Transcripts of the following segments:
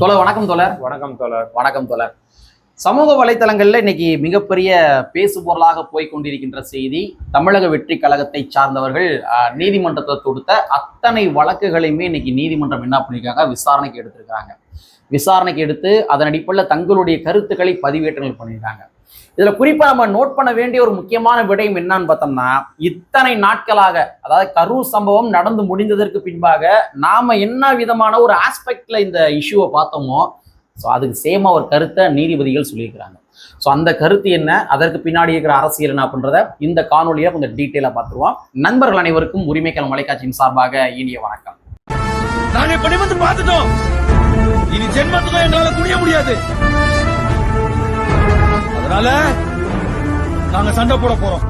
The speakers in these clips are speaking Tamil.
தோழர் வணக்கம் தோழர். வணக்கம் தோழர். வணக்கம் தோழர். சமூக வலைத்தளங்கள்ல இன்னைக்கு மிகப்பெரிய பேசு பொருளாக போய் கொண்டிருக்கின்ற செய்தி தமிழக வெற்றி கழகத்தை சார்ந்தவர்கள் நீதிமன்றத்தை தொடுத்த அத்தனை வழக்குகளையுமே இன்னைக்கு நீதிமன்றம் என்ன பண்ணியிருக்காங்க விசாரணைக்கு எடுத்திருக்காங்க. விசாரணைக்கு எடுத்து அதன் அடிப்படையில் தங்களுடைய கருத்துக்களை பதிவேற்றங்கள் பண்ணியிருக்காங்க இதுல குறிப்பா நம்ம நோட் பண்ண வேண்டிய ஒரு முக்கியமான விடயம் என்னன்னு பார்த்தோம்னா இத்தனை நாட்களாக அதாவது கரூர் சம்பவம் நடந்து முடிந்ததற்கு பின்பாக நாம என்ன விதமான ஒரு ஆஸ்பெக்ட்ல இந்த இஷ்யூவை பார்த்தோமோ ஸோ அதுக்கு சேமா ஒரு கருத்தை நீதிபதிகள் சொல்லியிருக்கிறாங்க. ஸோ அந்த கருத்து என்ன? அதற்கு பின்னாடி இருக்கிற அரசியல் என்ன அப்படின்றத இந்த காணொலியை கொஞ்சம் டீட்டெயிலாக பார்த்துருவோம். நண்பர்கள் அனைவருக்கும் உரிமைக்களம் மலைக்காட்சியின் சார்பாக இனிய வணக்கம். நாங்க பார்த்துட்டோம். இனி ஜென்மத்துக்கும் எங்களால முடியாது. அதனால நாங்க சண்டை போட போறோம்.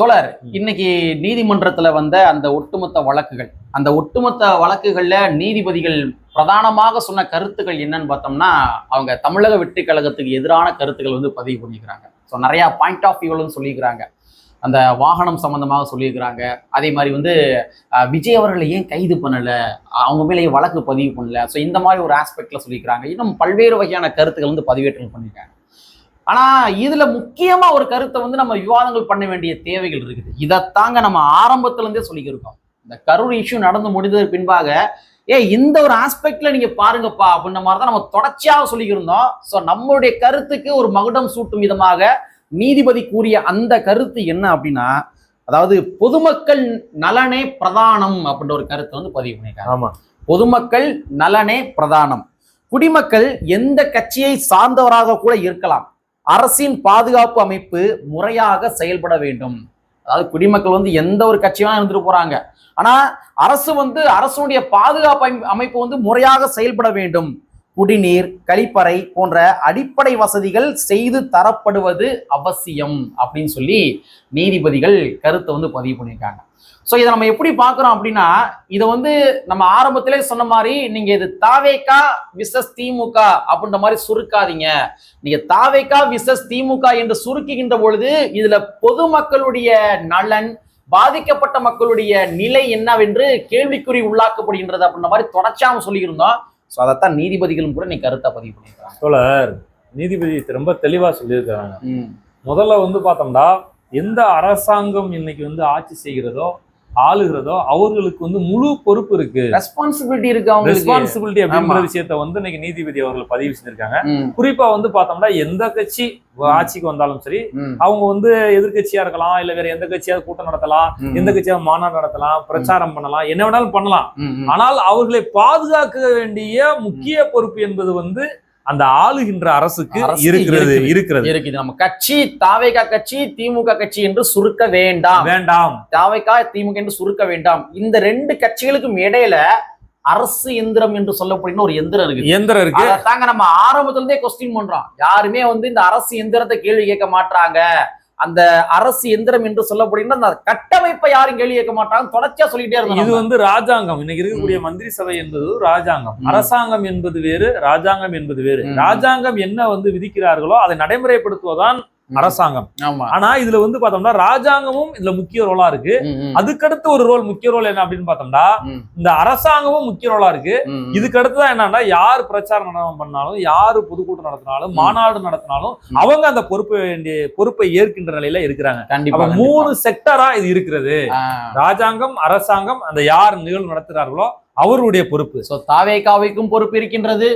தோழர் இன்னைக்கு நீதிமன்றத்துல வந்த அந்த ஒட்டுமொத்த வழக்குகள் அந்த ஒட்டுமொத்த வழக்குகள்ல நீதிபதிகள் பிரதானமாக சொன்ன கருத்துக்கள் என்னன்னு பார்த்தோம்னா அவங்க தமிழக வெற்றி கழகத்துக்கு எதிரான கருத்துக்கள் வந்து பதிவு பண்ணிக்கிறாங்க. ஸோ நிறையா பாயிண்ட் ஆஃப் வியூலும் சொல்லியிருக்கிறாங்க அந்த வாகனம் சம்மந்தமாக சொல்லியிருக்கிறாங்க அதே மாதிரி வந்து விஜய் அவர்களை ஏன் கைது பண்ணல? அவங்க மேலே வழக்கு பதிவு பண்ணல. ஸோ இந்த மாதிரி ஒரு ஆஸ்பெக்டில் சொல்லியிருக்கிறாங்க இன்னும் பல்வேறு வகையான கருத்துக்கள் வந்து பதிவேற்றம் பண்ணியிருக்காங்க. ஆனா இதுல முக்கியமா ஒரு கருத்தை வந்து நம்ம விவாதங்கள் பண்ண வேண்டிய தேவைகள் இருக்குது. இதைத்தாங்க நம்ம ஆரம்பத்துல இருந்தே சொல்லிக்கிருக்கோம். இந்த கரூர் இஷ்யூ நடந்து முடிந்ததற்கு பின்பாக ஏ இந்த ஒரு ஆஸ்பெக்ட்ல நீங்க பாருங்கப்பா அப்படின்ற மாதிரி தான் நம்ம தொடர்ச்சியாக சொல்லிக்கிருந்தோம். ஸோ நம்மளுடைய கருத்துக்கு ஒரு மகுடம் சூட்டும் விதமாக நீதிபதி கூறிய அந்த கருத்து என்ன அப்படின்னா அதாவது பொதுமக்கள் நலனே பிரதானம் அப்படின்ற ஒரு கருத்தை வந்து பதிவு பண்ணியிருக்காங்க. ஆமா. பொதுமக்கள் நலனே பிரதானம். குடிமக்கள் எந்த கட்சியை சார்ந்தவராக கூட இருக்கலாம். அரசின் பாதுகாப்பு அமைப்பு முறையாக செயல்பட வேண்டும். அதாவது குடிமக்கள் வந்து எந்த ஒரு கட்சியும் இருந்துட்டு போறாங்க. ஆனா அரசு வந்து அரசுடைய பாதுகாப்பு அமைப்பு வந்து முறையாக செயல்பட வேண்டும். குடிநீர் கழிப்பறை போன்ற அடிப்படை வசதிகள் செய்து தரப்படுவது அவசியம் அப்படின்னு சொல்லி நீதிபதிகள் கருத்தை வந்து பதிவு பண்ணியிருக்காங்க. ஸோ இதை நம்ம எப்படி பார்க்குறோம் அப்படின்னா இதை வந்து நம்ம ஆரம்பத்திலே சொன்ன மாதிரி நீங்கள் இது தாவேக்கா விசஸ் திமுக அப்படின்ற மாதிரி சுருக்காதீங்க. நீங்கள் தாவேக்கா விசஸ் திமுக என்று சுருக்குகின்ற பொழுது இதில் பொதுமக்களுடைய நலன் பாதிக்கப்பட்ட மக்களுடைய நிலை என்னவென்று கேள்விக்குறி உள்ளாக்கப்படுகின்றது அப்படின்ற மாதிரி தொடர்ச்சியாக சொல்லியிருந்தோம் ஸோ அதைத்தான் நீதிபதிகளும் கூட நீ கருத்தை பதிவு பண்ணியிருக்காங்க. தோழர் நீதிபதி ரொம்ப தெளிவா சொல்லியிருக்காங்க. முதல்ல வந்து பார்த்தோம்னா எந்த அரசாங்கம் இன்னைக்கு வந்து ஆட்சி செய்கிறதோ ஆளுகிறதோ அவர்களுக்கு வந்து முழு பொறுப்பு இருக்கு. ரெஸ்பான்சிபிலிட்டி இருக்கு அவங்களுக்கு. ரெஸ்பான்சிபிலிட்டி அப்படிங்கிற ஆமா. விஷயத்த வந்து இன்னைக்கு நீதிபதி அவர்கள் பதிவு செஞ்சிருக்காங்க. குறிப்பா வந்து பார்த்தோம்னா எந்த கட்சி ஆட்சிக்கு வந்தாலும் சரி அவங்க வந்து எதிர்க்கட்சியா இருக்கலாம் இல்ல வேற எந்த கட்சியாவது கூட்டம் நடத்தலாம் எந்த கட்சியாவது மாநாடு நடத்தலாம் பிரச்சாரம் பண்ணலாம் என்ன வேணாலும் பண்ணலாம். ஆனால் அவர்களை பாதுகாக்க வேண்டிய முக்கிய பொறுப்பு என்பது வந்து அந்த ஆளுகின்ற அரசுக்கு இருக்கிறது. இருக்கிறது. இருக்குது. நம்ம கட்சி தாவேகா கட்சி திமுக கட்சி என்று சுருக்க வேண்டாம். வேண்டாம். தாவைக்கா திமுக என்று சுருக்க வேண்டாம். இந்த ரெண்டு கட்சிகளுக்கும் இடையில அரசு எந்திரம் என்று சொல்லப்படுகிற ஒரு எந்திரம் இருக்கு இயந்திரம் இருக்கு. அதைத்தாங்க நம்ம ஆரம்பத்துல இருந்தே கொஸ்டின் பண்றோம். யாருமே வந்து இந்த அரசு எந்திரத்தை கேள்வி கேட்க மாட்டாங்க அந்த அரசு எந்திரம் என்று சொல்லப்படுகிற அந்த கட்டமைப்பை யாரும் கேள்வி கேட்க மாட்டாங்க. தொடர்ச்சியா சொல்லிட்டே இது இருந்தோம் வந்து ராஜாங்கம். இன்னைக்கு இருக்கக்கூடிய மந்திரி சபை என்பது ராஜாங்கம். அரசாங்கம் என்பது வேறு ராஜாங்கம் என்பது வேறு. ராஜாங்கம் என்ன வந்து விதிக்கிறார்களோ அதை நடைமுறைப்படுத்துவதுதான் அரசாங்கம். ஆனா இதுல வந்து பார்த்தோம்னா ராஜாங்கமும் இதுல முக்கிய ரோலா இருக்கு. அதுக்கடுத்து ஒரு ரோல் முக்கிய ரோல் என்ன அப்படின்னு பார்த்தோம்னா இந்த அரசாங்கமும் முக்கிய ரோலா இருக்கு. இதுக்கு அடுத்துதான் என்னன்னா யார் பிரச்சாரம் பண்ணாலும் யாரு பொதுக்கூட்டம் நடத்தினாலும். மாநாடு நடத்தினாலும். அவங்க அந்த பொறுப்பு வேண்டிய பொறுப்பை ஏற்கின்ற நிலையில இருக்கிறாங்க. கண்டிப்பா மூணு செக்டரா இது இருக்கிறது. ராஜாங்கம் அரசாங்கம் அந்த யார் நிகழ்வு நடத்துறார்களோ அவருடைய பொறுப்பு. சோ தாவேகாவிற்கும் பொறுப்பு இருக்கின்றது.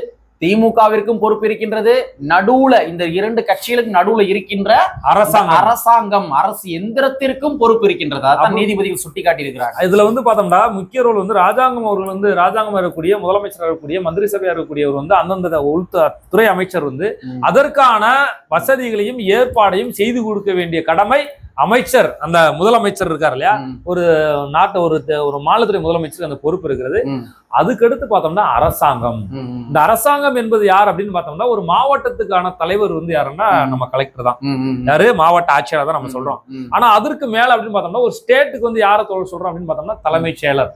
திமுகவிற்கும் பொறுப்பு இருக்கின்றது. நடுவுல இந்த இரண்டு கட்சிகளுக்கு நடுவுல இருக்கின்ற அரசாங்கம். அரசாங்கம் அரசு எந்திரத்திற்கும் பொறுப்பு இருக்கின்றது. அதான் நீதிபதிகள் சுட்டிக்காட்டி இருக்கிறாங்க இதுல வந்து பார்த்தோம்னா முக்கிய ரோல் வந்து ராஜாங்கம் அவர்கள் வந்து ராஜாங்கம் இருக்கக்கூடிய முதலமைச்சர் இருக்கக்கூடிய மந்திரி சபையா இருக்கக்கூடியவர் வந்து அந்தந்த உள்துறை துறை அமைச்சர் வந்து. அதற்கான வசதிகளையும் ஏற்பாடையும் செய்து கொடுக்க வேண்டிய கடமை அமைச்சர் அந்த முதலமைச்சர் இருக்கார் இல்லையா? ம், நாட்டை ஒரு ஒரு மாநிலத்துறை முதலமைச்சர் அந்த பொறுப்பு இருக்கிறது. அதுக்கடுத்து பார்த்தோம்னா அரசாங்கம். இந்த அரசாங்கம் என்பது யார் அப்படின்னு பார்த்தோம்னா ஒரு மாவட்டத்துக்கான தலைவர் வந்து யாருன்னா. நம்ம கலெக்டர் தான். யாரு? மாவட்ட ஆட்சியாளர் தான் நம்ம சொல்றோம். ஆனா அதற்கு மேல அப்படின்னு பார்த்தோம்னா ஒரு ஸ்டேட்டுக்கு வந்து யாரை சொல்றோம் அப்படின்னு பார்த்தோம்னா தலைமைச் செயலர்.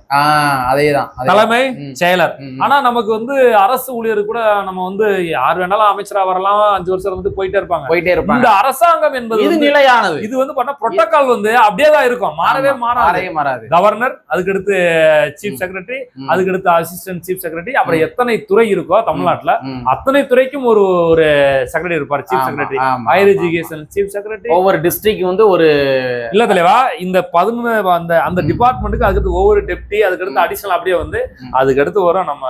அதேதான். தலைமை செயலர். ஆனா நமக்கு வந்து அரசு ஊழியர் கூட நம்ம வந்து யார் வேணாலும் அமைச்சரா வரலாம் அஞ்சு வருஷம் வந்து போயிட்டே இருப்பாங்க. போயிட்டே இருப்பாங்க. இந்த அரசாங்கம் என்பது இது நிலையானது. இது வந்து பண்ண புரோட்டோகால் வந்து அப்படியே தான் இருக்கும். மாறவே மாறாது. மாறாது. கவர்னர் அதுக்கடுத்து சீஃப். செக்ரட்டரி ம். அதுக்கடுத்து அசிஸ்டன்ட் சீஃப் செக்ரட்டரி அப்புறம் எத்தனை துறை இருக்கோ தமிழ்நாட்டுல. அத்தனை துறைக்கும் ஒரு ஒரு செக்ரட்டரி இருப்பார் chief secretary higher. Education chief secretary ஒவ்வொரு டிஸ்ட்ரிக்ட் வந்து ஒரு இல்ல தலைவா இந்த பதினொன்று அந்த அந்த. டிபார்ட்மெண்ட்டுக்கு அதுக்கு ஒவ்வொரு டெப்டி அதுக்கடுத்து. அடிஷனல் அப்படியே வந்து ம். அதுக்கடுத்து வரும் நம்ம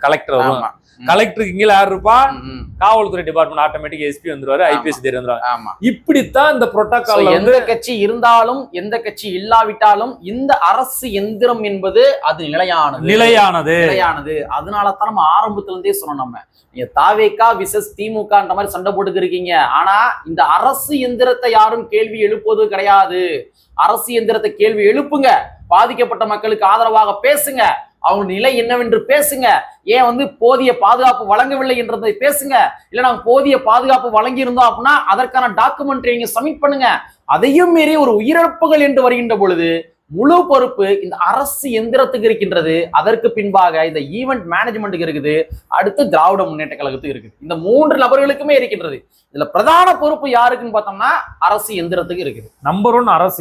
கலெக்டர் வரும். கலெக்டருக்கு கீழே யார் இருப்பா. காவல்துறை டிபார்ட்மெண்ட் ஆட்டோமேட்டிக் எஸ்பி வந்துருவாரு. ஐபிஎஸ் தேர் வந்துருவாரு. ஆமா. இப்படித்தான் இந்த புரோட்டோகால் எந்த கட்சி இருந்தாலும் எந்த கட்சி இல்லாவிட்டாலும் இந்த அரசு எந்திரம் என்பது அது நிலையானது. நிலையானது. நிலையானது. அதனால தான் நம்ம ஆரம்பத்துல இருந்தே சொன்னோம் நம்ம. நீங்க தாவேக்கா விசஸ் திமுகன்ற மாதிரி சண்டை போட்டுக்கு இருக்கீங்க ஆனா இந்த அரசு எந்திரத்தை யாரும் கேள்வி எழுப்புவது கிடையாது. அரசு எந்திரத்தை கேள்வி எழுப்புங்க. பாதிக்கப்பட்ட மக்களுக்கு ஆதரவாக பேசுங்க. அவங்க நிலை என்னவென்று பேசுங்க. ஏன் வந்து போதிய பாதுகாப்பு வழங்கவில்லை என்றதை பேசுங்க. இல்ல நாங்க போதிய பாதுகாப்பு வழங்கி இருந்தோம் அப்படின்னா அதற்கான டாக்குமெண்ட்ரி நீங்க சப்மிட் பண்ணுங்க. அதையும் மீறி ஒரு உயிரிழப்புகள் என்று வருகின்ற பொழுது முழு பொறுப்பு இந்த அரசு எந்திரத்துக்கு இருக்கின்றது. அதற்கு பின்பாக இந்த ஈவெண்ட் மேனேஜ்மெண்ட்டுக்கு இருக்குது. அடுத்து திராவிட முன்னேற்ற கழகத்துக்கு இருக்குது. இந்த மூன்று நபர்களுக்குமே இருக்கின்றது. இதுல பிரதான பொறுப்பு யாருக்குன்னு பார்த்தோம்னா அரசு எந்திரத்துக்கு இருக்குது. நம்பர் ஒன் அரசு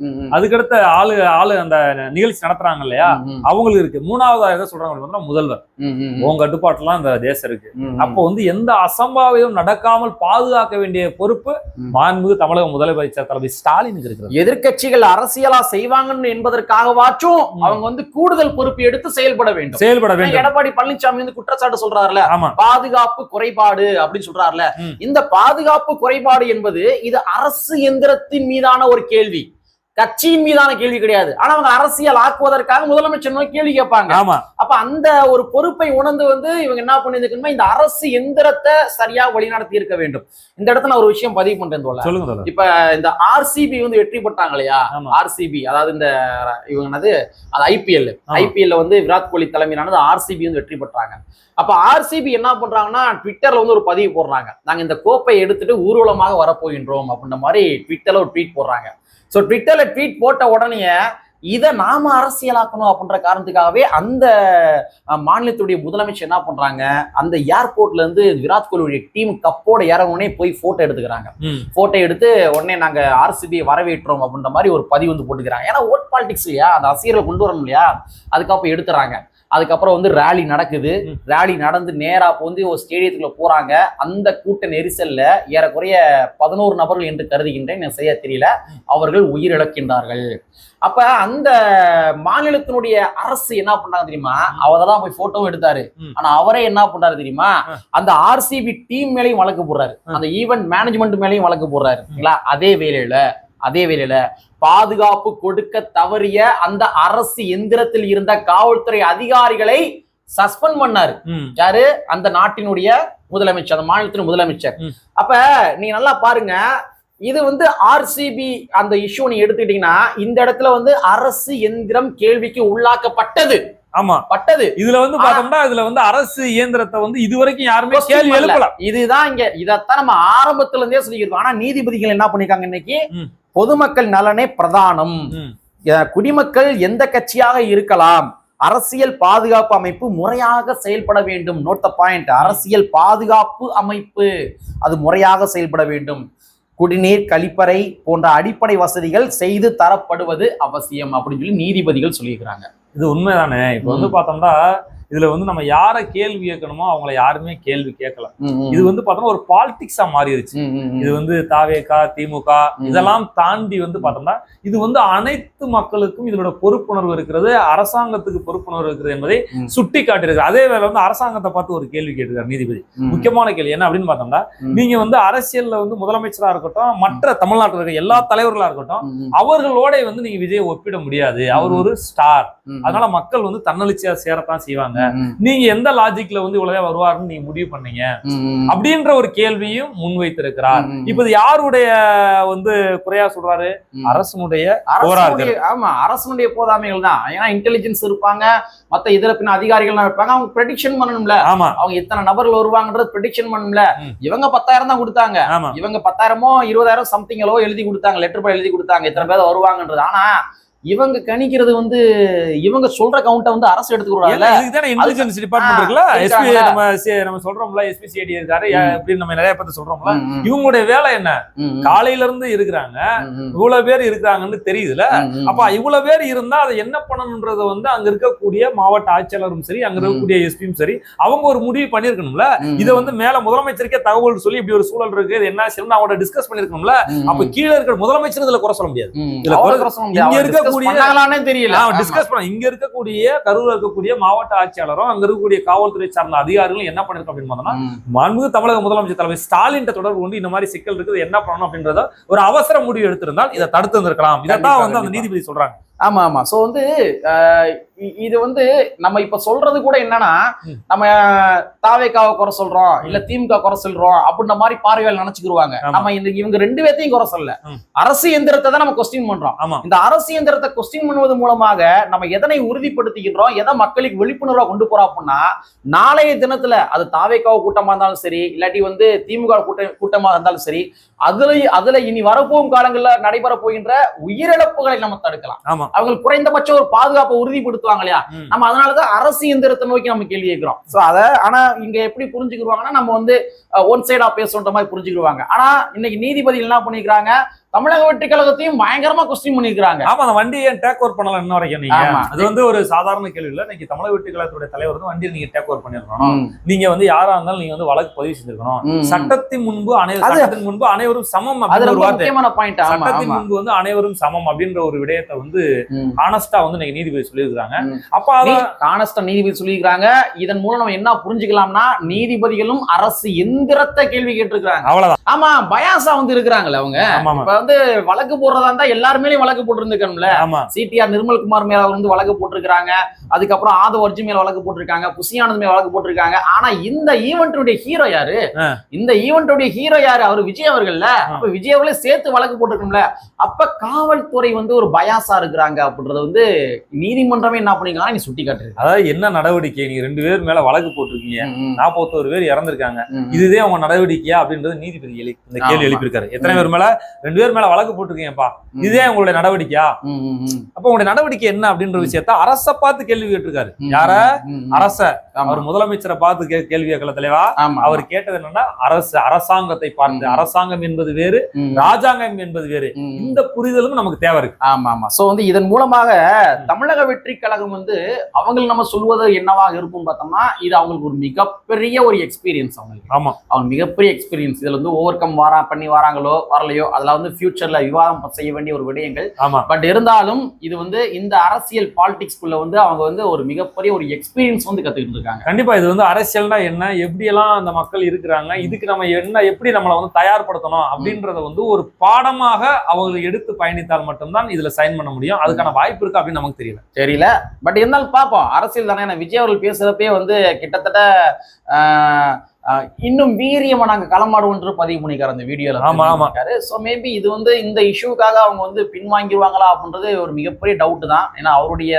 ம். அதுக்கடுத்த ஆளு ஆளு அந்த நிகழ்ச்சி நடத்துறாங்க இல்லையா. அவங்களுக்கு இருக்கு. மூணாவது எதை சொல்றாங்க முதல்வர். உன் கட்டுப்பாட்டுலாம் இந்த தேசம் இருக்கு. அப்போ வந்து எந்த அசம்பாவிதம் நடக்காமல் பாதுகாக்க வேண்டிய பொறுப்பு. மாண்புமிகு தமிழக முதலமைச்சர் தளபதி ஸ்டாலினுக்கு இருக்கிறது. எதிர்க்கட்சிகள் அரசியலா செய்வாங்கன்னு என்பதற்காகவாச்சும். அவங்க வந்து கூடுதல் பொறுப்பு எடுத்து செயல்பட வேண்டும். செயல்பட வேண்டும். எடப்பாடி பழனிசாமி வந்து குற்றச்சாட்டு சொல்றாருல பாதுகாப்பு குறைபாடு அப்படின்னு சொல்றாருல. இந்த பாதுகாப்பு குறைபாடு என்பது இது அரசு எந்திரத்தின் மீதான ஒரு கேள்வி. கட்சியின் மீதான கேள்வி கிடையாது. ஆனா அவங்க அரசியல் ஆக்குவதற்காக முதலமைச்சர் நோக்கி கேள்வி கேட்பாங்க. ஆமா. அப்ப அந்த ஒரு பொறுப்பை உணர்ந்து வந்து இவங்க என்ன பண்ணிருக்கணும்னா இந்த அரசு எந்திரத்தை சரியா வழிநடத்தி இருக்க வேண்டும். இந்த இடத்துல நான் ஒரு விஷயம் பதிவு பண்றேன் சொல்லுங்க இப்ப இந்த ஆர்சிபி வந்து வெற்றி பெற்றாங்க இல்லையா. ஆர்சிபி அதாவது இந்த இவங்க என்னது? அது ஐபிஎல். ஐபிஎல்ல வந்து விராட் கோலி தலைமையிலானது ஆர்சிபி வந்து வெற்றி பெற்றாங்க. அப்ப ஆர்சிபி என்ன பண்றாங்கன்னா ட்விட்டர்ல வந்து ஒரு பதிவு போடுறாங்க. நாங்க இந்த கோப்பை எடுத்துட்டு ஊர்வலமாக வரப்போகின்றோம் அப்படின்ற மாதிரி ட்விட்டர்ல ஒரு ட்வீட் போடுறாங்க. ஸோ ட்விட்டர்ல ட்வீட் போட்ட உடனே இதை நாம அரசியலாக்கணும் அப்படின்ற காரணத்துக்காகவே அந்த மாநிலத்துடைய முதலமைச்சர் என்ன பண்றாங்க அந்த ஏர்போர்ட்ல இருந்து விராட் கோலியுடைய டீம் கப்போட இறங்குனே போய் போட்டோ எடுத்துக்கிறாங்க. போட்டோ எடுத்து உடனே நாங்க ஆர்சிபி வரவேற்றோம் அப்படின்ற மாதிரி ஒரு பதிவு வந்து போட்டுக்கிறாங்க. ஏன்னா ஓட் பாலிடிக்ஸ் இல்லையா? அந்த அரசியலை கொண்டு வரணும் இல்லையா? அதுக்கப்புறம் எடுத்துறாங்க. அதுக்கப்புறம் வந்து ரேலி நடக்குது. ரேலி நடந்து நேரா அப்போ வந்து ஒரு ஸ்டேடியத்துக்குள்ள போறாங்க. அந்த கூட்ட நெரிசல்ல ஏறக்குறைய பதினோரு நபர்கள் என்று கருதுகின்றேன். எனக்கு சரியா தெரியல. அவர்கள் உயிரிழக்கின்றார்கள். அப்ப அந்த மாநிலத்தினுடைய அரசு என்ன பண்ணாங்க தெரியுமா? அவர் தான் போய் போட்டோவும் எடுத்தாரு. ஆனா அவரே என்ன பண்றாரு தெரியுமா. அந்த ஆர்சிபி டீம் மேலயும் வழக்கு போடுறாரு. அந்த ஈவென்ட் மேனேஜ்மெண்ட் மேலயும் வழக்கு போடுறாரு. அதே வேலையில அதே வேலையில பாதுகாப்பு கொடுக்க தவறிய அந்த அரசு எந்திரத்தில் இருந்த காவல்துறை அதிகாரிகளை சஸ்பெண்ட் பண்ணாரு. யாரு அந்த நாட்டினுடைய முதலமைச்சர் அந்த மாநிலத்தின் முதலமைச்சர். அப்ப நீங்க நல்லா பாருங்க இது வந்து ஆர்சிபி அந்த இஷ்யூ நீங்க எடுத்துக்கிட்டீங்கன்னா இந்த இடத்துல வந்து அரசு எந்திரம் கேள்விக்கு உள்ளாக்கப்பட்டது ஆமா பட்டது இதுல வந்து. பார்த்தோம்னா இதுல வந்து அரசு இயந்திரத்தை வந்து இதுவரைக்கும் யாருமே கேள்வி. எழுப்பல இதுதான் இங்க இதத்தான் நம்ம ஆரம்பத்துல இருந்தே சொல்லியிருக்கோம் ஆனா நீதிபதிகள் என்ன பண்ணிருக்காங்க இன்னைக்கு. பொதுமக்கள் நலனே பிரதானம். குடிமக்கள் எந்த கட்சியாக இருக்கலாம்? அரசியல் பாதுகாப்பு அமைப்பு முறையாக செயல்பட வேண்டும். நோட் த பாயிண்ட் அரசியல் பாதுகாப்பு அமைப்பு அது முறையாக செயல்பட வேண்டும். குடிநீர் கழிப்பறை போன்ற அடிப்படை வசதிகள் செய்து தரப்படுவது அவசியம் அப்படின்னு சொல்லி நீதிபதிகள் சொல்லியிருக்கிறாங்க. இது உண்மைதானே? இப்ப வந்து பார்த்தோம்னா இதுல வந்து நம்ம யாரை கேள்வி கேட்கணுமோ அவங்கள யாருமே கேள்வி கேட்கல. இது வந்து பார்த்தோம்னா ஒரு பாலிடிக்ஸா மாறிடுச்சு இது வந்து தாவேகா திமுக. இதெல்லாம் தாண்டி வந்து பார்த்தோம்னா இது வந்து அனைத்து மக்களுக்கும் இதனோட பொறுப்புணர்வு இருக்கிறது அரசாங்கத்துக்கு பொறுப்புணர்வு இருக்கிறது என்பதை. சுட்டி காட்டியிருக்கு அதே வேளை வந்து அரசாங்கத்தை பார்த்து ஒரு கேள்வி கேட்டிருக்காரு நீதிபதி. முக்கியமான கேள்வி என்ன அப்படின்னு பார்த்தோம்னா. நீங்க வந்து அரசியல்ல வந்து முதலமைச்சரா இருக்கட்டும் மற்ற தமிழ்நாட்டில் இருக்க எல்லா தலைவர்களா இருக்கட்டும் அவர்களோட வந்து நீங்க விஜய் ஒப்பிட முடியாது. அவர். ஒரு ஸ்டார் அதனால மக்கள் வந்து தன்னெழுச்சியா சேரத்தான் செய்வாங்க. நீங்க எந்த லாஜிக்ல வந்து இவ்வளவு வருவாருன்னு நீங்க முடிவு பண்ணீங்க? அப்படின்ற ஒரு கேள்வியும் முன்வைத்திருக்கிறார். இப்ப யாருடைய வந்து குறையா சொல்றாரு? அரசனுடைய ஆமா அரசனுடைய போதாமைகள் தான். ஏன்னா இன்டெலிஜென்ஸ் இருப்பாங்க மத்த இதர பின்ன அதிகாரிகள்லாம் இருப்பாங்க. அவங்க ப்ரெடிக்ஷன் பண்ணணும்ல. ஆமா. அவங்க எத்தனை நபர்கள் வருவாங்கன்றது ப்ரெடிக்ஷன் பண்ணணும்ல. ம். இவங்க பத்தாயிரம் தான் கொடுத்தாங்க. இவங்க பத்தாயிரமோ இருபதாயிரம் சம்திங்களோ எழுதி கொடுத்தாங்க. லெட்டர் எழுதி கொடுத்தாங்க. இத்தனை பேர் வருவாங்கன்றது. ஆனா இவங்க கணிக்கிறது வந்து இவங்க சொல்ற கவுண்ட்டை வந்து அரசு எடுத்துக்கிறாங்கல்ல. ஏன்னா இதுக்குதானே இன்டெலிஜென்ஸ் டிபார்ட்மெண்ட் இருக்குல்ல? எஸ்பி? நம்ம நம்ம சொல்றோம்ல எஸ்பி சிஐடி இருக்காரு. அப்படின்னு நம்ம நிறைய பேர் சொல்றோம்ல. இவங்களுடைய வேலை என்ன? காலையில இருந்து இருக்கிறாங்க. இவ்வளவு பேர் இருக்கிறாங்கன்னு தெரியுதுல. அப்ப இவ்வளவு பேர் இருந்தா அதை என்ன பண்ணணும்ன்றத வந்து அங்க இருக்கக்கூடிய மாவட்ட ஆட்சியாளரும் சரி அங்க இருக்கக்கூடிய எஸ்பியும் சரி அவங்க ஒரு முடிவு பண்ணிருக்கணும்ல இதை வந்து மேல முதலமைச்சருக்கே தகவல் சொல்லி இப்படி ஒரு சூழல் இருக்கு. இது என்ன செய்யணும் அவங்களோட டிஸ்கஸ் பண்ணிருக்கணும்ல அப்ப கீழே இருக்கிற முதலமைச்சர் இதுல குறை சொல்ல முடியாது. இங்க discuss இருக்கக்கூடிய- தெரியல. டிஸ்கஸ் பண்ண இங்க இருக்கக்கூடிய கரூர்ல இருக்கக்கூடிய மாவட்ட ஆட்சியாளரும் அங்க இருக்கக்கூடிய காவல்துறை சார்ந்த அதிகாரிகளும் என்ன பண்ணிருக்கோம் அப்படின்னு பார்த்தோம்னா மாண்புமிகு தமிழக முதலமைச்சர் தலைவர் ஸ்டாலின் தொடர்பு கொண்டு இந்த மாதிரி சிக்கல் இருக்குது என்ன பண்ணணும் அப்படின்றத ஒரு அவசர முடிவு எடுத்திருந்தால் இதை தடுத்து இருந்திருக்கலாம் இதைத்தான் வந்து அந்த. நீதிபதி சொல்றாங்க ஆமா ஆமா. சோ வந்து இது வந்து நம்ம இப்ப சொல்றது கூட என்னன்னா. நம்ம தாவேக்காவை குறை சொல்றோம் இல்ல திமுக குறை சொல்றோம் அப்படின்ற மாதிரி பார்வையால் நினைச்சுக்கிருவாங்க. நம்ம இந்த இவங்க ரெண்டு பேர்த்தையும் குறை சொல்லல. அரசு எந்திரத்தை தான் நம்ம கொஸ்டின் பண்றோம். இந்த அரசு எந்திரத்தை கொஸ்டின் பண்ணுவது மூலமாக நம்ம எதனை உறுதிப்படுத்திக்கின்றோம் எதை மக்களுக்கு விழிப்புணர்வா கொண்டு போறோம் அப்படின்னா நாளைய தினத்துல அது தாவேக்காவ கூட்டமா இருந்தாலும் சரி இல்லாட்டி வந்து திமுக கூட்ட கூட்டமா இருந்தாலும் சரி அதுல அதுல இனி வரப்போகும் காலங்கள்ல நடைபெற போகின்ற உயிரிழப்புகளை நம்ம தடுக்கலாம். அவங்க குறைந்தபட்ச ஒரு பாதுகாப்பை உறுதிப்படுத்துவாங்க இல்லையா. நம்ம அதனாலதான் அரசு எந்திரத்தை நோக்கி நம்ம கேள்வி கேட்கிறோம். சோ அத ஆனா இங்க எப்படி புரிஞ்சுக்கிடுவாங்கன்னா நம்ம வந்து ஒன் சைடா பேசுன்ற மாதிரி புரிஞ்சுக்கிடுவாங்க. ஆனா இன்னைக்கு நீதிபதிகள் என்ன பண்ணிக்கிறாங்க? தமிழக வெற்றி கழகத்தையும் பயங்கரமா கொஸ்டின் பண்ணிக்கிறாங்க ஆமா அந்த வண்டியை டேக் ஓவர் பண்ணலாம் இன்ன வரைக்கும் நீங்க. அது வந்து ஒரு சாதாரண கேள்வி இல்ல. இன்னைக்கு தமிழக வெற்றி கழகத்துடைய தலைவர் வந்து வண்டியை நீங்க டேக் ஓவர் பண்ணிருக்கணும் நீங்க வந்து யாரா இருந்தாலும் நீங்க வந்து வழக்கு பதிவு செஞ்சிருக்கணும். சட்டத்தின் முன்பு அனைவரும் முன்பு அனைவரும் சமம் முக்கியமான பாயிண்ட் சட்டத்தின் முன்பு வந்து அனைவரும் சமம் அப்படின்ற ஒரு விடயத்தை வந்து. ஆனஸ்டா வந்து இன்னைக்கு நீதிபதி சொல்லியிருக்காங்க. அப்ப அதான் கானஸ்ட நீதிபதி சொல்லியிருக்காங்க இதன் மூலம் நம்ம என்ன புரிஞ்சுக்கலாம்னா நீதிபதிகளும் அரசு எந்திரத்தை கேள்வி கேட்டிருக்கிறாங்க. அவ்வளவுதான். ஆமா பயாசா வந்து இருக்கிறாங்கல்ல அவங்க. வந்து வழக்கு போடுறதா இருந்தா எல்லாருமே வழக்கு போட்டிருந்துக்கணும்ல சிடிஆர் நிர்மல்குமார் மேல வந்து வழக்கு போட்டிருக்காங்க அதுக்கப்புறம் ஆதவ அர்ஜு மேல வழக்கு போட்டிருக்காங்க. புசியானந்த் மேல வழக்கு போட்டிருக்காங்க. ஆனா இந்த ஈவெண்ட்டுடைய ஹீரோ யாரு. இந்த ஈவெண்ட்டுடைய ஹீரோ யாரு? அவர் விஜய் அவர்கள்ல. அப்ப விஜய் அவர்களே சேர்த்து வழக்கு போட்டிருக்கோம்ல அப்ப காவல்துறை வந்து ஒரு பயாசா இருக்கிறாங்க அப்படின்றத வந்து நீதிமன்றமே என்ன பண்ணிக்கலாம் நீ சுட்டி காட்டுறது அதாவது என்ன நடவடிக்கை? நீங்க ரெண்டு பேர் மேல வழக்கு போட்டிருக்கீங்க. நாற்பத்தோரு பேர் இறந்திருக்காங்க. இதுதே அவங்க நடவடிக்கையா அப்படின்றது நீதிபதி இந்த கேள்வி. எழுப்பியிருக்காரு. எத்தனை பேர் மேல? ரெண்டு பேர் மேல வழக்கு போட்டிருக்கீங்கப்பா. இதே உங்களுடைய நடவடிக்கையா? அப்ப உங்களுடைய நடவடிக்கை என்ன அப்படின்ற விஷயத்த அரச பார்த்து கேள்வி கேட்டிருக்காரு. யார? அரச. அவர் முதலமைச்சரை பார்த்து கேள்வி கேட்கல தலைவா? அவர் கேட்டது என்னன்னா அரசு அரசாங்கத்தை பார்த்து. அரசாங்கம் என்பது வேறு ராஜாங்கம் என்பது வேறு. இந்த புரிதலும் நமக்கு தேவை இருக்கு. ஆமா ஆமா. சோ வந்து இதன் மூலமாக தமிழக வெற்றி கழகம் வந்து அவங்க நம்ம சொல்வது என்னவாக இருக்கும் பார்த்தோம்னா இது அவங்களுக்கு ஒரு மிகப்பெரிய ஒரு எக்ஸ்பீரியன்ஸ் அவங்களுக்கு. ஆமா. அவங்க மிகப்பெரிய எக்ஸ்பீரியன்ஸ் இதுல வந்து ஓவர் கம் வாரா பண்ணி வராங்களோ வரலையோ அதுல வந்து ஃபியூச்சர்ல விவாதம் செய்ய வேண்டிய ஒரு விடயங்கள். பட் இருந்தாலும் இது வந்து இந்த அரசியல் பாலிடிக்ஸ்குள்ள வந்து அவங்க வந்து ஒரு மிகப்பெரிய ஒரு எக்ஸ்பீரியன்ஸ் வந்து கத்துக்கிட்டு இருக்காங்க. கண்டிப்பா இது வந்து அரசியல்னா என்ன? எப்படி எல்லாம் அந்த மக்கள் இருக்கிறாங்க? இதுக்கு நம்ம என்ன எப்படி நம்மளை வந்து தயார்படுத்தணும்? அப்படின்றத வந்து ஒரு பாடமாக அவங்க எடுத்து பயணித்தால் மட்டும்தான் இதுல சைன் பண்ண முடியும். அதுக்கான வாய்ப்பு இருக்கு அப்படின்னு நமக்கு தெரியல. தெரியல. பட் இருந்தாலும் பார்ப்போம். அரசியல் தானே? விஜய் அவர்கள் பேசுறப்பே வந்து கிட்டத்தட்ட இன்னும் வீரியமா நாங்க களமாடுவோன்ற பதிவு பண்ணிக்காரு அந்த வீடியோல ஆமா, ஆமா. ஸோ மேபி இது வந்து இந்த இஷ்யூக்காக அவங்க வந்து பின்வாங்கிடுவாங்களா அப்படின்றது ஒரு மிகப்பெரிய டவுட் தான். ஏன்னா அவருடைய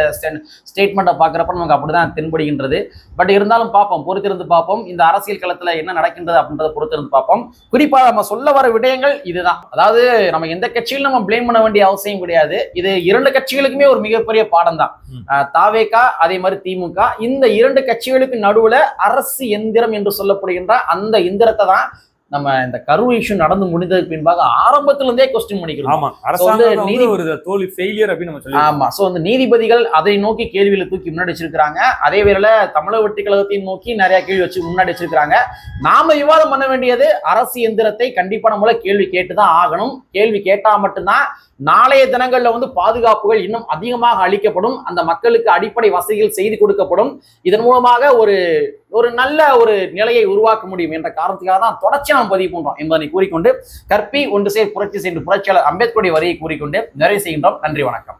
ஸ்டேட்மெண்ட்டை பார்க்குறப்ப நமக்கு அப்படிதான் தென்படுகின்றது. பட் இருந்தாலும் பார்ப்போம் பொறுத்திருந்து பார்ப்போம். இந்த அரசியல் களத்துல என்ன நடக்கின்றது அப்படின்றத பொறுத்திருந்து பார்ப்போம். குறிப்பா நம்ம சொல்ல வர விடயங்கள் இதுதான். அதாவது நம்ம எந்த கட்சியிலும் நம்ம ப்ளேம் பண்ண வேண்டிய அவசியம் கிடையாது. இது இரண்டு கட்சிகளுக்குமே ஒரு மிகப்பெரிய பாடம் தான். தாவேகா அதே மாதிரி திமுக. இந்த இரண்டு கட்சிகளுக்கு நடுவுல அரசு எந்திரம் என்று சொல்லப்படுகின்ற அந்த எந்திரத்தை தான் நம்ம இந்த கரு இஷ்யூ நடந்து முடிந்ததுக்கு பின்பாக ஆரம்பத்துல இருந்தே கொஸ்டின் பண்ணிக்கிறோம். ஆமா அரசாங்கம் நீதி- ஒரு தோல்வி ஃபெயிலியர் அப்படின்னு நம்ம சொல்லி ஆமா சோ அந்த நீதிபதிகள் அதை நோக்கி கேள்வியில தூக்கி முன்னாடி வச்சிருக்காங்க அதே வேளையில தமிழக வெற்றி கழகத்தையும் நோக்கி நிறைய கேள்வி வச்சு முன்னாடி வச்சிருக்காங்க நாம விவாதம் பண்ண வேண்டியது அரசு எந்திரத்தை கண்டிப்பான முறை கேள்வி கேட்டுதான் ஆகணும். கேள்வி கேட்டா மட்டும்தான் நாளைய தினங்கள்ல வந்து பாதுகாப்புகள் இன்னும் அதிகமாக அளிக்கப்படும். அந்த மக்களுக்கு அடிப்படை வசதிகள் செய்து கொடுக்கப்படும். இதன் மூலமாக ஒரு ஒரு நல்ல ஒரு நிலையை உருவாக்க முடியும் என்ற காரணத்துக்காக தான் தொடர்ச்சி நாம் பதிவு பண்றோம் என்பதனை கூறிக்கொண்டு கற்பி ஒன்று சேர் புரட்சி சென்று புரட்சியாளர் அம்பேத்கருடைய வரியை கூறிக்கொண்டு நிறைவு செய்கின்றோம். நன்றி வணக்கம்.